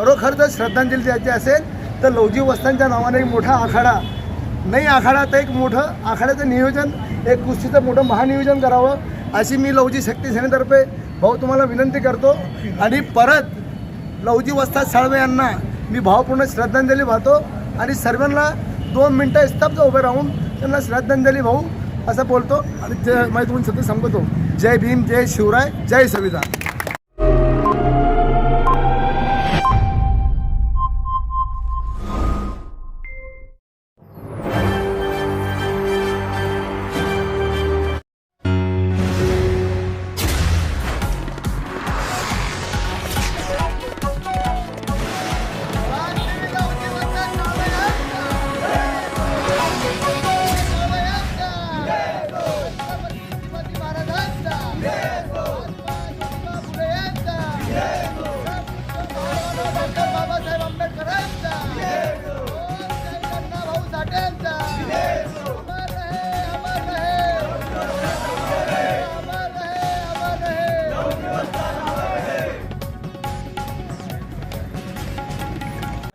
खरोखर जर श्रद्धांजली द्यायची असेल तर लवजी वस्तांच्या नावाने एक मोठा आखाडा नाही आखाडा तर एक मोठं आखाड्याचं नियोजन एक कुस्तीचं मोठं महानियोजन करावं अशी मी लवजी शक्ती सेनेतर्फे भाऊ तुम्हाला विनंती करतो. आणि परत लवजी वस्ताद साळवे यांना मी भावपूर्ण श्रद्धांजली वाहतो. आणि सर्वांना दोन मिनटं स्तब्ध उभे राहून त्यांना श्रद्धांजली भाऊ असं बोलतो. आणि जय माहिती तुम्ही सगळं सांगतो. जय भीम जय शिवराय जय संविधान.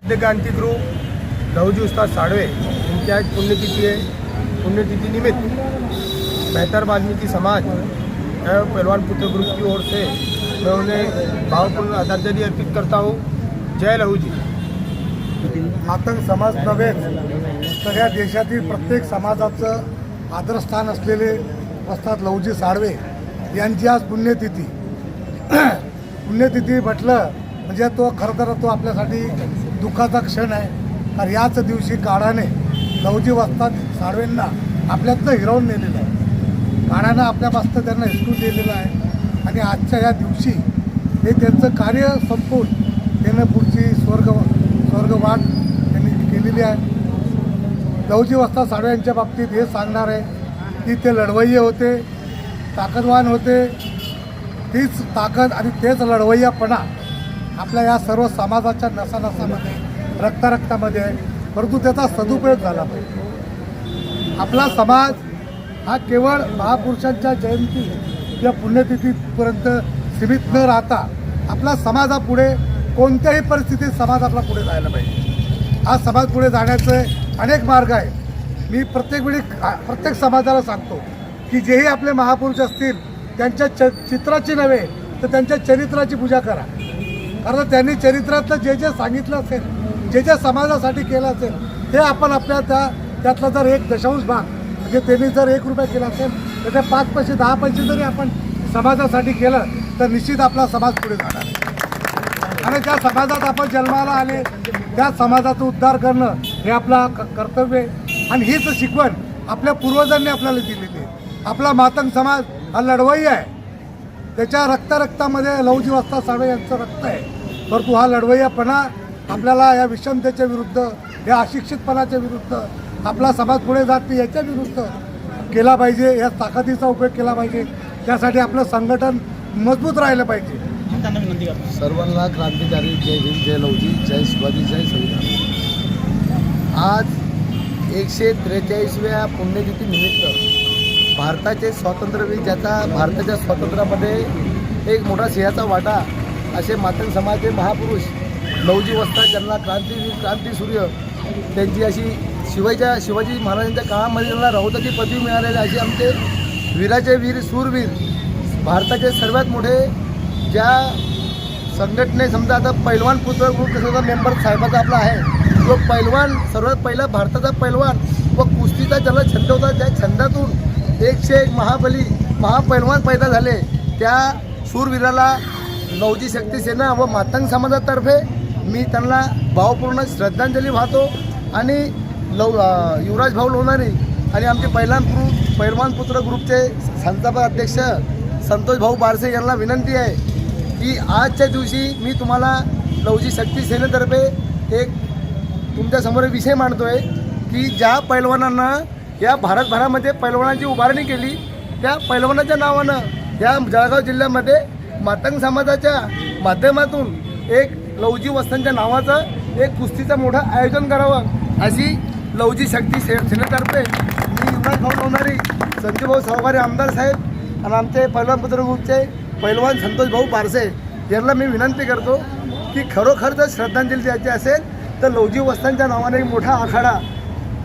क्रांती ग्रुप लवजी उस्ताद साळवे यांची आज पुण्यतिथी आहे. पुण्यतिथि बेहतर वाल्मीकि समाज एवं पहलवान पुत्र ग्रुप की ओर से मैं उन्हें भावपूर्ण आदरांजलि अर्पित करता हूँ। जय लहूजी आतंक समाज नव्हे तर देशातील प्रत्येक समाजाचं आदरस्थान असलेले उस्ताद लवजी साळवे यांची आज पुण्यतिथी. पुण्यतिथी म्हटलं म्हणजे तो खरं तर तो आपल्यासाठी दुःखाचा क्षण आहे. तर याच दिवशी काळाने लवजी वाजता साळवेंना आपल्यातनं हिरावून नेलेलं आहे. काळानं आपल्यापासून त्यांना हिसकून दिलेलं आहे. आणि आजच्या या दिवशी हे त्यांचं कार्य संपवून त्यानं पुढची स्वर्ग स्वर्गवाट त्यांनी केलेली आहे. लवजी वाजता साळव्यांच्या बाबतीत हे सांगणार आहे की ते लढवय्ये होते ताकदवान होते. तीच ताकद आणि तेच लढवय्यापणा आपल्या या सर्व समाजाच्या नसानसामध्ये रक्तारक्तामध्ये आहे परंतु त्याचा सदुपयोग झाला पाहिजे. आपला समाज हा केवळ महापुरुषांच्या जयंती किंवा पुण्यतिथीपर्यंत सीमित न राहता आपला समाजापुढे कोणत्याही परिस्थितीत समाज आपला पुढे जायला पाहिजे. हा समाज पुढे जाण्याचे अनेक मार्ग आहेत. मी प्रत्येक वेळी प्रत्येक समाजाला सांगतो की जेही आपले महापुरुष असतील त्यांच्या च चित्राची नव्हे तर त्यांच्या चरित्राची पूजा करा. कारण त्यांनी चरित्रातलं जे जे सांगितलं असेल जे जे समाजासाठी केलं असेल ते आपण आपल्या त्या त्यातला जर एक दशांश भाग म्हणजे त्यांनी जर एक रुपया केला असेल तर ते पाच पैसे दहा पैसे जरी आपण समाजासाठी केलं तर निश्चित आपला समाज पुढे जाणार आणि ज्या समाजात आपण जन्माला आले त्या समाजाचा उद्धार करणं हे आपला क- कर्तव्य आहे. आणि हीच शिकवण आपल्या पूर्वजांनी आपल्याला दिलेली आहे. आपला मातंग समाज हा लढवाई आहे. त्याच्या रक्तारक्तामध्ये लवजी वस्ता यांचं रक्त आहे. परंतु हा लढवय्यापणा आपल्याला या विषमतेच्या विरुद्ध या अशिक्षितपणाच्या विरुद्ध आपला समाज पुढे जात नाही याच्या विरुद्ध केला पाहिजे या ताकदीचा उपयोग केला पाहिजे. त्यासाठी आपलं संघटन मजबूत राहिलं पाहिजे. सर्वांना क्रांतिकारी जय हिंद जय लवजी जय शिवाजी जय संविधान. आज एकशे त्रेचाळीसव्या पुण्यतिथी निमित्त भारताचे स्वातंत्र्यवीर ज्याचा भारताच्या स्वातंत्र्यामध्ये एक मोठा सिंहाचा वाटा असे मातंग समाजाचे महापुरुष नवजी वस्ता ज्यांना क्रांतीवीर क्रांतीसूर्य त्यांची अशी शिवाजीच्या शिवाजी महाराजांच्या काळामध्ये त्यांना रौताची पदवी मिळालेली अशी आमचे वीराचे वीर सूरवीर भारताचे सर्वात मोठे ज्या संघटने समजा आता पैलवान पुत्र ग्रुप जसा मेंबर साहेबाचा आपला आहे तो पैलवान सर्वात पहिला भारताचा पैलवान व कुस्तीचा ज्याला छंद होता त्या छंदातून एकशे एक महाबली महापैलवान पैदा झाले. त्या सूरवीराला लवजी शक्ती सेना व मातंग समाजातर्फे मी त्यांना भावपूर्ण श्रद्धांजली वाहतो आणि लव युवराज भाऊ लोणारी आणि आमचे पैलवान ग्रुप पैलवान पुत्र ग्रुपचे संस्थापक अध्यक्ष संतोष भाऊ बारसे यांना विनंती आहे की आजच्या दिवशी मी तुम्हाला लवजी शक्ती सेनेतर्फे एक तुमच्यासमोर विषय मांडतो आहे की ज्या पैलवानांना या भारतभरामध्ये पैलवानांची उभारणी केली त्या पैलवानाच्या नावानं या जळगाव जिल्ह्यामध्ये मातंग समाजाच्या माध्यमातून एक लवजी वस्तांच्या नावाचं एक कुस्तीचं मोठं आयोजन करावं अशी लवजी शक्ती से सेनेतर्फे मी युवराज भाऊ लोणारी संजूभाऊ सहकारी आमदार साहेब आणि आमचे पैलवान पुत्र ग्रुपचे पैलवान संतोष भाऊ पारसे यांना मी विनंती करतो की खरोखर जर श्रद्धांजली द्यायची असेल तर लवजी वस्तांच्या नावाने एक मोठा आखाडा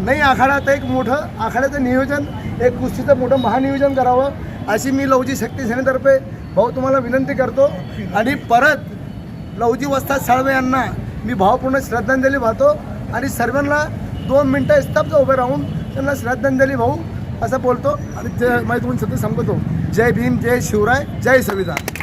नाही आखाडा तर एक मोठं आखाड्याचं नियोजन एक कुस्तीचं मोठं महानियोजन करावं अशी मी लवजी शक्ती सेनेतर्फे भाऊ तुम्हाला विनंती करतो. आणि परत लवजी वस्ताद साळवे यांना मी भावपूर्ण श्रद्धांजली वाहतो. आणि सर्वांना दोन मिनटं स्तब्ध उभे राहून त्यांना श्रद्धांजली भाऊ असं बोलतो. आणि ते माहिती तुम्ही सध्या सांगतो. जय भीम जय शिवराय जय संविधान.